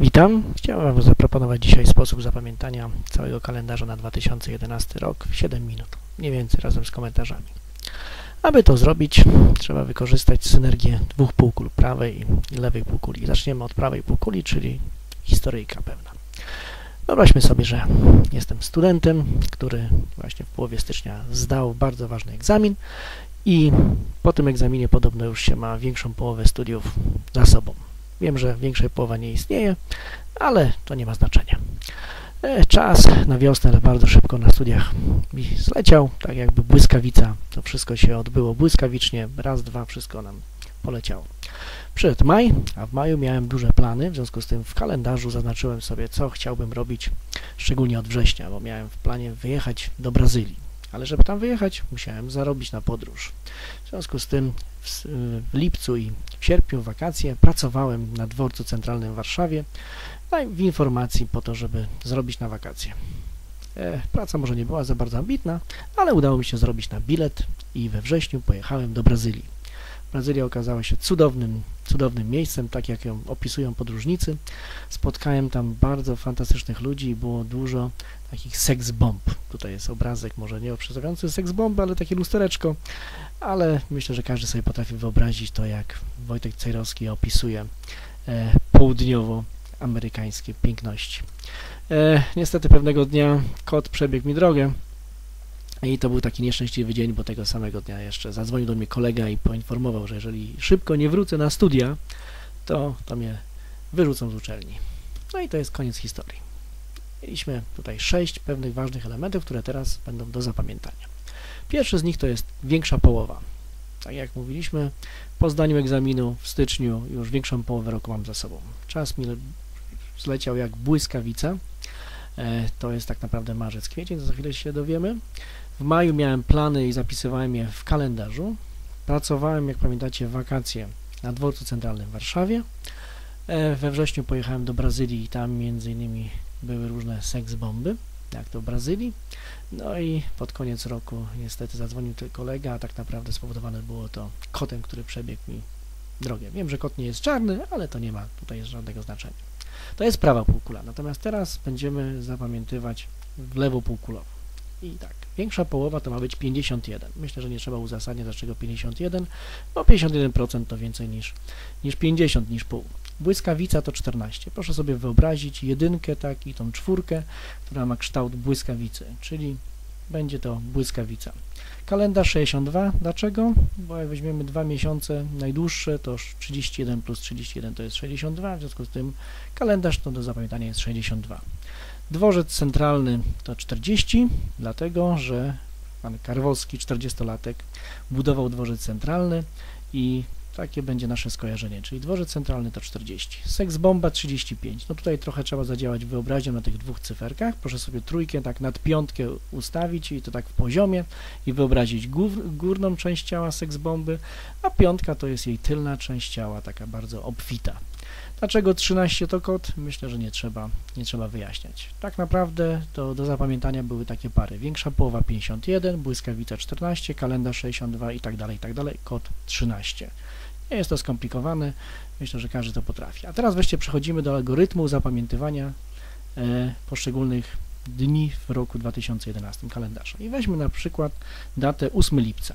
Witam. Chciałem Wam zaproponować dzisiaj sposób zapamiętania całego kalendarza na 2011 rok w 7 minut, mniej więcej razem z komentarzami. Aby to zrobić, trzeba wykorzystać synergię dwóch półkul, prawej i lewej półkuli. Zaczniemy od prawej półkuli, czyli historyjka pewna. Wyobraźmy sobie, że jestem studentem, który właśnie w połowie stycznia zdał bardzo ważny egzamin i po tym egzaminie podobno już się ma większą połowę studiów za sobą. Wiem, że większa połowa nie istnieje, ale to nie ma znaczenia. E, czas na wiosnę bardzo szybko na studiach mi zleciał, tak jakby błyskawica. To wszystko się odbyło błyskawicznie, raz, dwa, wszystko nam poleciało. Przyszedł maj, a w maju miałem duże plany, w związku z tym w kalendarzu zaznaczyłem sobie, co chciałbym robić, szczególnie od września, bo miałem w planie wyjechać do Brazylii. Ale żeby tam wyjechać, musiałem zarobić na podróż. W związku z tym w, w lipcu i w sierpniu, wakacje, pracowałem na dworcu centralnym w Warszawie w informacji po to, żeby zrobić na wakacje. E, praca może nie była za bardzo ambitna, ale udało mi się zrobić na bilet i we wrześniu pojechałem do Brazylii. Brazylia okazała się cudownym, cudownym miejscem, tak jak ją opisują podróżnicy. Spotkałem tam bardzo fantastycznych ludzi i było dużo takich seks bomb. Tutaj jest obrazek, może nie przedstawiający seks bomb, ale takie lustereczko, ale myślę, że każdy sobie potrafi wyobrazić to, jak Wojtek Cejrowski opisuje e, południowoamerykańskie piękności. E, niestety pewnego dnia kot przebiegł mi drogę, i to był taki nieszczęśliwy dzień, bo tego samego dnia jeszcze zadzwonił do mnie kolega i poinformował, że jeżeli szybko nie wrócę na studia, to, to mnie wyrzucą z uczelni. No i to jest koniec historii. Mieliśmy tutaj sześć pewnych ważnych elementów, które teraz będą do zapamiętania. Pierwszy z nich to jest większa połowa. Tak jak mówiliśmy, po zdaniu egzaminu w styczniu już większą połowę roku mam za sobą. Czas mi zleciał jak błyskawica. E, to jest tak naprawdę marzec, kwiecień, za chwilę się dowiemy. W maju miałem plany i zapisywałem je w kalendarzu. Pracowałem, jak pamiętacie, wakacje na dworcu centralnym w Warszawie. E, we wrześniu pojechałem do Brazylii i tam między innymi były różne seks bomby, jak to w Brazylii. No i pod koniec roku niestety zadzwonił tylko kolega, a tak naprawdę spowodowane było to kotem, który przebiegł mi drogę. Wiem, że kot nie jest czarny, ale to nie ma tutaj żadnego znaczenia. To jest prawa półkula, natomiast teraz będziemy zapamiętywać w lewą półkulową. I tak, większa połowa to ma być 51. Myślę, że nie trzeba uzasadniać dlaczego 51, bo 51% to więcej niż, niż 50, niż pół. Błyskawica to 14. Proszę sobie wyobrazić jedynkę, tak, i tą czwórkę, która ma kształt błyskawicy, czyli będzie to błyskawica. Kalendarz 62. Dlaczego? Bo jak weźmiemy dwa miesiące najdłuższe, to 31 plus 31 to jest 62, w związku z tym kalendarz to do zapamiętania jest 62. Dworzec centralny to 40, dlatego że pan Karwowski, 40-latek, budował dworzec centralny i takie będzie nasze skojarzenie, czyli dworzec centralny to 40. Seks bomba 35. No tutaj trochę trzeba zadziałać wyobraźnią na tych dwóch cyferkach. Proszę sobie trójkę tak nad piątkę ustawić i to tak w poziomie i wyobrazić gór, górną część ciała seks bomby, a piątka to jest jej tylna część ciała, taka bardzo obfita. Dlaczego 13 to kod? Myślę, że nie trzeba, nie trzeba wyjaśniać. Tak naprawdę to do zapamiętania były takie pary. Większa połowa 51, błyskawica 14, kalendarz 62 i tak dalej, i tak dalej, kod 13. Nie jest to skomplikowane, myślę, że każdy to potrafi. A teraz weźcie przechodzimy do algorytmu zapamiętywania e, poszczególnych dni w roku 2011 kalendarza. I weźmy na przykład datę 8 lipca.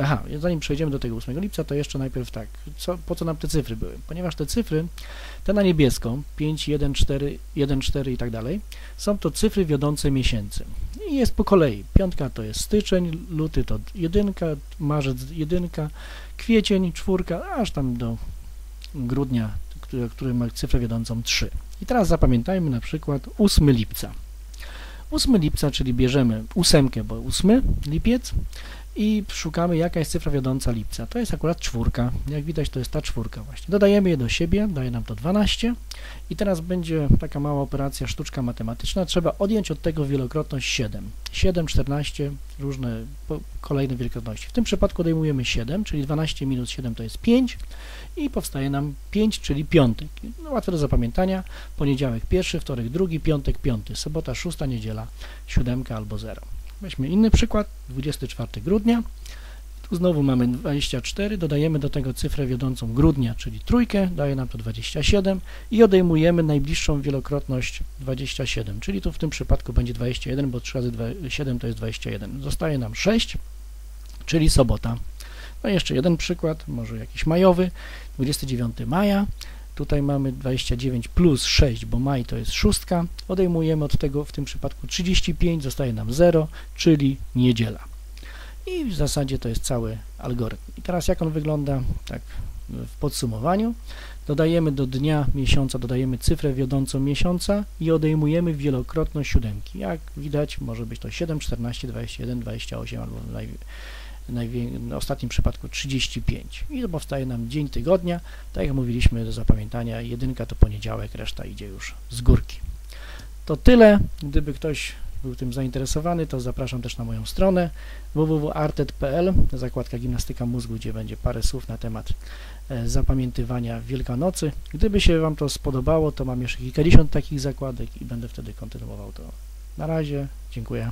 Aha, zanim przejdziemy do tego 8 lipca, to jeszcze najpierw tak, co, po co nam te cyfry były? Ponieważ te cyfry, te na niebieską, 5, 1, 4, 1, 4 i tak dalej, są to cyfry wiodące miesięcy. I jest po kolei. Piątka to jest styczeń, luty to jedynka, marzec jedynka, kwiecień, czwórka, aż tam do grudnia, który, który ma cyfrę wiodącą 3. I teraz zapamiętajmy na przykład 8 lipca. 8 lipca, czyli bierzemy ósemkę, bo 8 lipiec i szukamy jaka jest cyfra wiodąca lipca. To jest akurat czwórka. Jak widać to jest ta czwórka właśnie. Dodajemy je do siebie, daje nam to 12 i teraz będzie taka mała operacja, sztuczka matematyczna. Trzeba odjąć od tego wielokrotność 7. 7, 14, różne kolejne wielokrotności. W tym przypadku odejmujemy 7, czyli 12 minus 7 to jest 5 i powstaje nam 5, czyli piątek. No, łatwe do zapamiętania. Poniedziałek pierwszy, wtorek drugi, piątek piąty, sobota szósta, niedziela siódemka albo 0. Weźmy inny przykład, 24 grudnia. Tu znowu mamy 24, dodajemy do tego cyfrę wiodącą grudnia, czyli trójkę, daje nam to 27 i odejmujemy najbliższą wielokrotność 27, czyli tu w tym przypadku będzie 21, bo 3 razy 7 to jest 21. Zostaje nam 6, czyli sobota. No i jeszcze jeden przykład, może jakiś majowy, 29 maja, tutaj mamy 29 plus 6, bo maj to jest szóstka, odejmujemy od tego w tym przypadku 35, zostaje nam 0, czyli niedziela. I w zasadzie to jest cały algorytm. I teraz jak on wygląda tak w podsumowaniu? Dodajemy do dnia miesiąca, dodajemy cyfrę wiodącą miesiąca i odejmujemy wielokrotność siódemki. Jak widać może być to 7, 14, 21, 28 albo w ostatnim przypadku 35. I powstaje nam dzień tygodnia. Tak jak mówiliśmy do zapamiętania, jedynka to poniedziałek, reszta idzie już z górki. To tyle. Gdyby ktoś był tym zainteresowany, to zapraszam też na moją stronę www.artet.pl, zakładka gimnastyka mózgu, gdzie będzie parę słów na temat e, zapamiętywania Wielkanocy. Gdyby się Wam to spodobało, to mam jeszcze kilkadziesiąt takich zakładek i będę wtedy kontynuował to. Na razie, dziękuję.